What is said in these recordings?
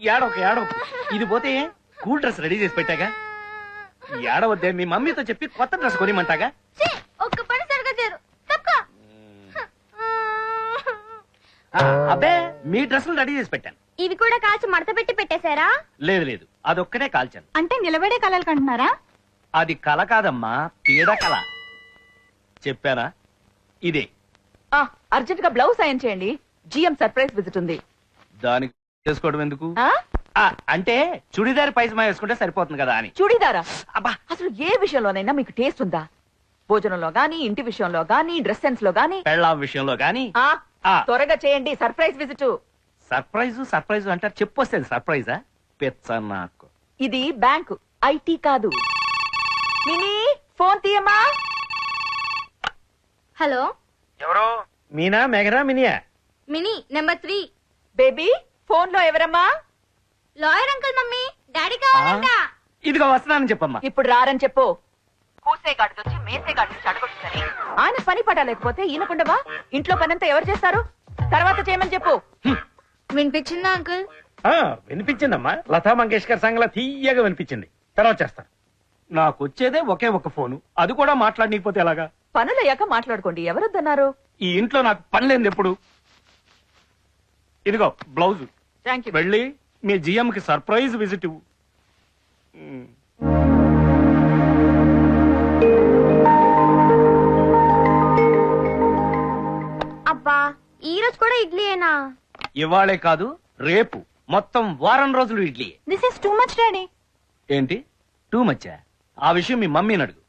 ఏడవక ఏడవక. ఇది పోతే cool dress ready చేసి పెట్టాగా. ఏడవద్దే మీ మమ్మీతో చెప్పి కొత్త డ్రెస్ కొనిమంటాగా. ఛీ, ఒక్క పని సరిగా చేరు తప్పక. ఆ, అబ్బే మీ డ్రెస్సులు రెడీ చేసి పెట్టాను. ఇవి కూడా కాల్చి మడత పెట్టి పెట్టేశారా? లేదు లేదు. అదొక్కటే కాల్చాను. అంటే నిలబడే కలలు కంటున్నారా? అది కల కాదమ్మా పీడ కల చెప్పానా? ఇదే. అర్జెంట్గా బ్లౌజ్ సాయం చేయండి. జిఎం సర్ప్రైజ్ విజిట్ ఉంది. దానికి చేసుకోవడం ఎందుకు? ఆ? ఆ, అంటే చుడిదారి పైజమా వేసుకుంటే సరిపోతుంది కదా అని. చూడీదారా? అబ్బా! అసలు ఏ విషయంలోనైనా మీకు టేస్ట్ ఉందా? భోజనంలో గానీ ఇంటి విషయంలో గానీ డ్రెస్ సెన్స్లో గానీ? పెళ్ళాం విషయంలో గాని? ఆ ఆ. త్వరగా చేయండి సర్ప్రైజ్ విజిట్. సర్ప్రైజ్ సర్ప్రైజ్ అంటారు. చెప్పొస్తుంది సర్ప్రైజా? పెచ్చ నాకు. ఇది బ్యాంక్ ఐటీ కాదు. మినీ ఫోన్ తీయమ్మా. హలో? ఎవరు? మీనా మెగరా మినియా? Mini number three. బేబీ? ఫోన్లో ఎవరమ్మా? Lawyer uncle mummy. డాడీ కావాలంట. ఇదిగో వస్తున్నానని చెప్పమ్మా. ఇప్పుడు రారని చెప్పు. కూసేగాడి వచ్చి మేసేగాడి నుంచి అడగొచ్చుదని ఆయన పని పడలేకపోతే ఈయనకుండవా? ఇంట్లో పనంతా ఎవరు చేస్తారు? తర్వాత చేయమని చెప్పు. వినిపించిందా అంకుల్? ఆ, వినిపించిందమ్మా. లతా మంగేష్కర్ సంగలా తీయగా వినిపించింది. తర్వాత చేస్తాను నాకు వచ్చేదే ఒకే ఒక ఫోను. అది కూడా మాట్లాడనీకపోతే ఎలాగా? పనులయ్యాక మాట్లాడుకోండి. ఎవరొద్దన్నారు? ఈ ఇంట్లో నాకు పని లేదు ఎప్పుడు? ఇదిగో బ్లౌజ్. థ్యాంక్ యూ వెళ్ళి మీ జిఎం కి సర్ప్రైజ్ విజిట్ ఇవ్వు. అబ్బా ఈ రోజు కూడా ఇడ్లీయేనా? ఇవాళే కాదు రేపు మొత్తం వారం రోజులు idli. This is too much daddy ఏంటి? టూ మచ్చా ఆ? విషయం మీ మమ్మీని అడుగు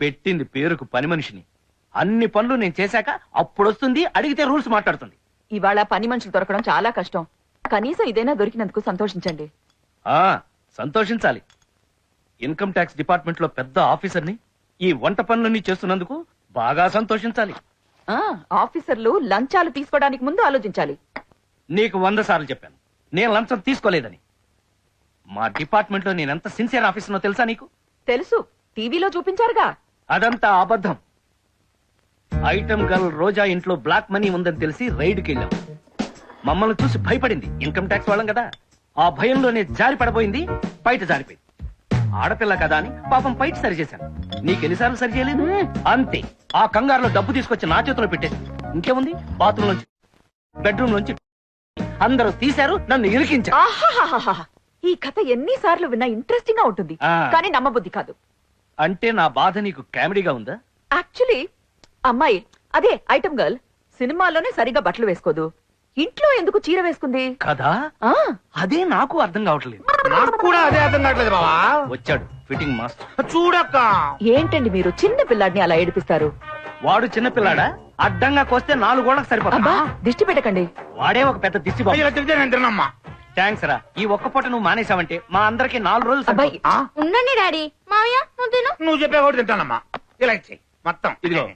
పెట్టింది పేరుకు పని మనిషిని. అన్ని పనులు నేను చేశాక అప్పుడు వస్తుంది అడిగితే రూల్స్ మాట్లాడుతుంది. ఇవాళ పని మనుషులు దొరకడం చాలా కష్టం. కనీసం ఇదైనా దొరికినందుకు సంతోషించండి. ఆ సంతోషించాలి. ఇన్కమ్ ట్యాక్స్ డిపార్ట్మెంట్లో పెద్ద ఆఫీసర్ని ఈ వంట పనులన్నీ చేస్తున్నందుకు బాగా సంతోషించాలి. ఆ ఆఫీసర్లు లంచాలు తీసుకోవడానికి ముందు ఆలోచించాలి. నీకు వంద సార్లు చెప్పాను. నేను లంచం తీసుకోలేదని. మా డిపార్ట్మెంట్లో నేనెంత సిన్సియర్ ఆఫీసర్నో తెలుసా నీకు? తెలుసు. టీవీలో చూపించారుగా. అదంతా అబద్ధం. ఐటమ్ గర్ల్ రోజా ఇంట్లో బ్లాక్ మనీ ఉందని తెలిసి రైడ్కి వెళ్ళాం. మమ్మల్ని చూసి భయపడింది. ఇన్కమ్ ట్యాక్స్ వాళ్ళం కదా. ఆ భయంలోనే జారి పడబోయింది బయట జారిపోయింది. ఆడపిల్ల కదా అని పాపం బయట సరి చేశాను. నీకెన్నిసార్లు సరి చేయలేదు? అంతే. ఆ కంగారులో డబ్బు తీసుకొచ్చి నా చేతిలో పెట్టేసి ఇంకేముంది? బాత్రూమ్ నుంచి బెడ్రూమ్ నుంచి అందరూ తీశారు నన్ను ఇరికించారు. ఈ కథ ఎన్నిసార్లు విన్నా ఇంట్రెస్టింగ్గా ఉంటుంది. కానీ నమ్మబుద్ధి కాదు. అంటే నా బాధ నీకు కామెడీగా ఉందా? యాక్చువల్లీ అమ్మాయి అదే ఐటమ్ గర్ల్ సినిమాలోనే సరిగా బట్టలు వేసుకోదు. ఇంట్లో ఎందుకు చీర వేసుకుంది? కదా? ఆ. అదే నాకు అర్థం కావట్లేదు. నాకు కూడా అదే అర్థం కావట్లేదు బావా. వచ్చాడు ఫిట్టింగ్ మాస్టర్ చూడక్క. ఏంటండి మీరు చిన్న పిల్లాడిని అలా ఏడిపిస్తారు? వాడు చిన్నపిల్లాడా అడ్డంగా కోస్తే నాలుగు గోడలకు సరిపోతా. అబ్బా దిష్టి పెట్టకండి. వాడే ఒక పెద్ద దిష్టి థ్యాంక్స్ రా. ఈ ఒక్క పూట నువ్వు మానేసావంటే మా అందరికి నాలుగు రోజులు అబ్బాయి సరిపోతుంది. ఆ? ఉండండి డాడీ. మావయ్య నువ్వు తిను. నువ్వు చెప్పే కూడా తింటానమ్మా. ఇలా మొత్తం. ఇదిగో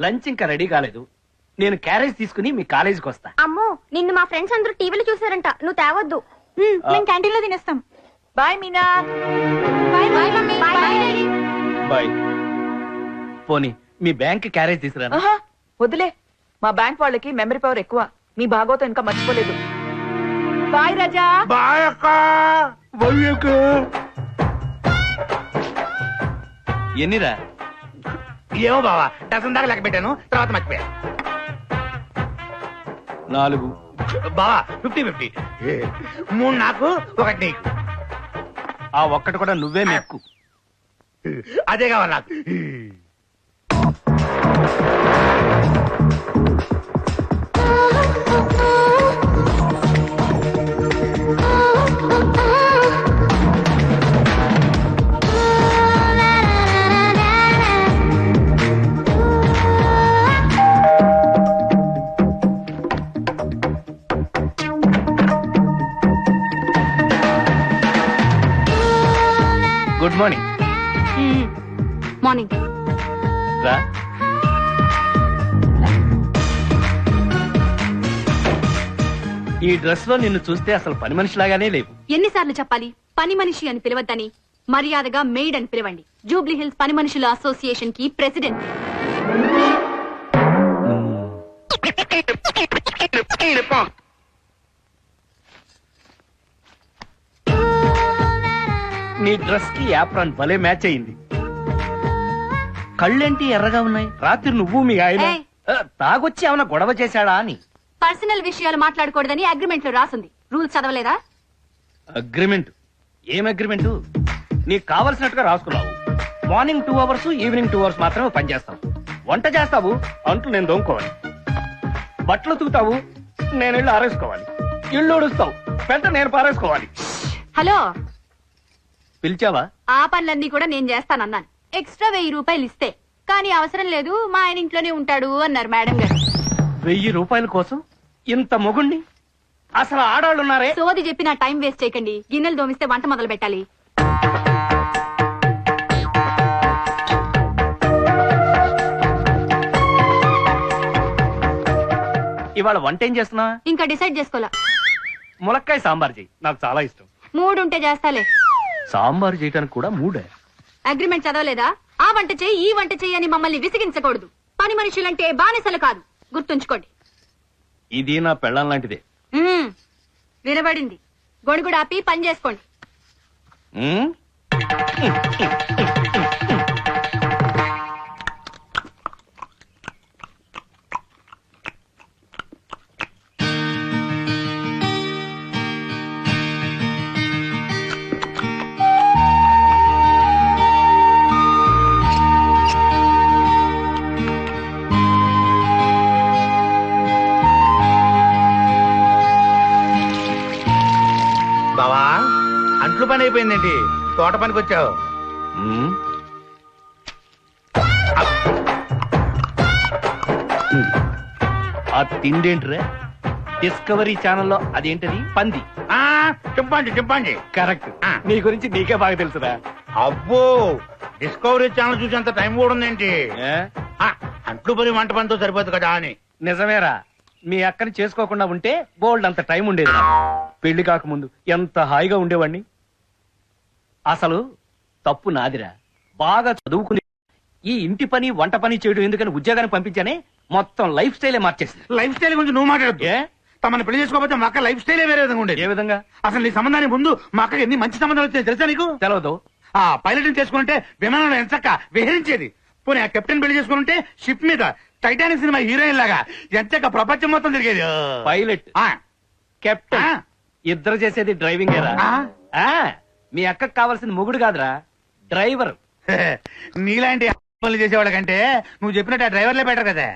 లంచ్ ఇంకా రెడీ కాలేదు. నేను క్యారేజ్ తీసుకుని మీ కాలేజీకి వస్తా. అమ్మో నిన్ను మా ఫ్రెండ్స్ అందరూ టీవీలో చూసారంట నువ్వు తేవద్దు. మేము క్యాంటీన్లో తినేస్తాం. Bye Meena. Bye bye mummy. Bye bye పోనీ మీ బ్యాంక్ క్యారేజ్ తీసుకురా ఆహా వదిలే. మా బ్యాంక్ వాళ్ళకి మెమరీ పవర్ ఎక్కువ. మీ భాగోతం ఇంకా మర్చిపోలేదు. బాయ్ రాజా. బాయ్ అక్క. ఎన్నిరా? ఏమో బావా డజన్ దాకా లెక్క పెట్టాను తర్వాత మర్చిపోయా. నాలుగు. బావా ఫిఫ్టీ ఫిఫ్టీ. మూడు నాకు ఒకటి నీకు. ఆ ఒక్కటి కూడా నువ్వే మెక్కు. అదే కావాలి నాకు. గుడ్ మార్నింగ్ మార్నింగ్ రా ఈ డ్రెస్లో నిన్ను చూస్తే అసలు పని మనిషిలాగానే లేవు ఎన్నిసార్లు చెప్పాలి పని మనిషి అని పిలవద్దని మర్యాదగా మెయిడ్ అని పిలవండి జూబ్లీ హిల్స్ పని మనుషుల అసోసియేషన్కి ప్రెసిడెంట్ నీ డ్రెస్కి యాప్రాన్ భలే మ్యాచ్ అయింది. కళ్ళేంటి ఎర్రగా ఉన్నాయి? రాత్రి నువ్వు మీ ఆయన. ఏయ్. తాగొచ్చి ఏమైనా గొడవ చేశాడా అని. పర్సనల్ విషయాలు మాట్లాడకూడదని అగ్రిమెంట్లో రాసుంది. రూల్స్ చదవలేదా? అగ్రిమెంట్ ఏం అగ్రిమెంట్ నీకు కావలసినట్టుగా రాసుకున్నావు. Morning two hours evening two hours మాత్రమే పనిచేస్తావు వంట చేస్తావు అంట్లు నేను దొంగకోవాలి బట్టలు ఉతుకుతావు నేను ఇల్లు ఆరేసుకోవాలి. ఇల్లు ఉడుస్తావు పెంట నేను పారేసుకోవాలి. హలో. పిలిచావా? ఆ పనులన్నీ కూడా నేను చేస్తానన్నాను. ఎక్స్ట్రా వెయ్యి రూపాయలు ఇస్తే. కానీ అవసరం లేదు మా ఆయన ఇంట్లోనే ఉంటాడు అన్నారు మేడం గారు. వెయ్యి రూపాయల కోసం? ఇంత మొగుణ్ణి? అసలు ఆడాళ్ళు ఉన్నారే సోది చెప్పి నా టైం వేస్ట్ చేయకండి. గిన్నెలు దోమిస్తే వంట మొదలు పెట్టాలి. ఇవాళ వంట ఏం చేస్తున్నా ఇంకా డిసైడ్ చేసుకోలా. ములక్కాయ సాంబార్ చెయ్యి. నాకు చాలా ఇష్టం. మూడు ఉంటే చేస్తాలే. సాంబార్ చేయడానికి కూడా మూడే. అగ్రిమెంట్ చదవలేదా? ఆ వంట చెయ్యి ఈ వంట చెయ్యి అని మమ్మల్ని విసిగించకూడదు. పని మనుషులంటే బానిసలు కాదు. గుర్తుంచుకోండి. ఇది నా పెళ్ళం లాంటిదే. మ్మ్. వినబడింది. గొడుగుడు ఆపి పని చేసుకోండి. పని అయిపోయిందేంటి? తోట పనికి వచ్చావు? ఆ తిండేంట్రా? డిస్కవరీ ఛానల్లో అదేంటది? పంది. ఆ చింపాంజీ చింపాంజీ. కరెక్ట్. నీ గురించి నీకే బాగా తెలుసురా. అబ్బో డిస్కవరీ ఛానల్ చూసేంత టైం కూడా ఉందేంటి? అంట్లు పని వంట పనితో సరిపోదు కదా అని. నిజమేరా. మీ అక్కని చేసుకోకుండా ఉంటే బోల్డ్ అంత టైం ఉండేది. పెళ్ళి కాకముందు ఎంత హాయిగా ఉండేవాణ్ణి. అసలు తప్పు నాదిరా. బాగా చదువుకుని ఈ ఇంటి పని వంట పని చేయడం ఎందుకని ఉద్యోగానికి పంపించానే మొత్తం లైఫ్ స్టైలే మార్చేసింది. లైఫ్ స్టైల్ గురించి నువ్వు మాట్లాడద్దు. ఏ? తమని పెళ్ళి చేసుకోకపోతే మా అక్క లైఫ్ స్టైలే వేరే విధంగా ఉండేది. ఏ విధంగా? అసలు నీ సంబంధానికి ముందు మా అక్కకి ఎన్ని మంచి సంబంధాలు వచ్చాయి తెలుసా నీకు? తెలవదు. ఆ పైలట్ చేసుకుంటే విమానంలో ఎంచక్క విహరించేది. పోనీ ఆ కెప్టెన్ పెళ్ళి చేసుకుంటే షిప్ మీద టైటానిక్ సినిమా హీరోయిన్ లాగా ఎంచక్క ప్రపంచం మొత్తం తిరిగేది. పైలట్ ఆ, కెప్టెన్ ఆ. ఇద్దరు చేసేది డ్రైవింగ్ ఆ. మీ అక్కకు కావాల్సింది మొగుడు కాదురా డ్రైవర్. నీలాంటి పనులు చేసేవాళ్ళకంటే నువ్వు చెప్పినట్టు ఆ డ్రైవర్లే బెటర్ కదా.